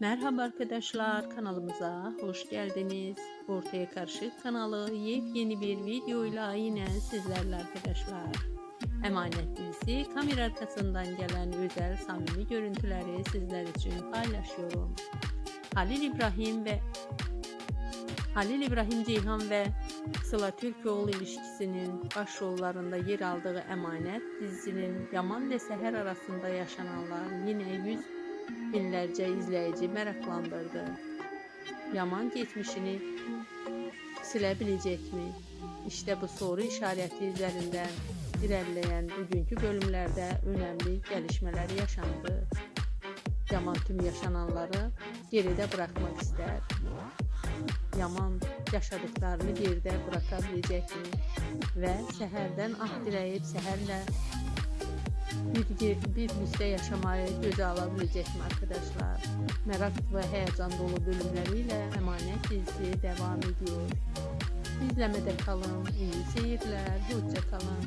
Merhaba arkadaşlar kanalımıza hoş geldiniz. Ortaya Karışık kanalı yepyeni bir videoyla yine sizlerle arkadaşlar. Emanet dizisi kamera arkasından gelen özel samimi görüntüleri sizler için paylaşıyorum. Halil İbrahim ve Halil İbrahim Ceyhan ve Sıla Türkoğlu ilişkisinin başrollarında yer aldığı Emanet dizisinin Yaman ve Seher arasında yaşananlar yine yüz binlerce izleyici meraklandırdı. Yaman geçmişini silebilecek mi? İşte bu soru işareti üzerinden ilerleyen bugünkü bölümlerde önemli gelişmeler yaşandı. Yaman tüm yaşananları geride bırakmak ister. Yaman yaşadıklarını geride bırakabilecek mi? Ve seherden ah dileyip seherle bir, birlikte yaşamayı göze alabilecek mi arkadaşlar? Merak ve heyecan dolu bölümleriyle Emanet dizisi devam ediyor. İzlemede kalın, iyi seyirler, hoşça kalın.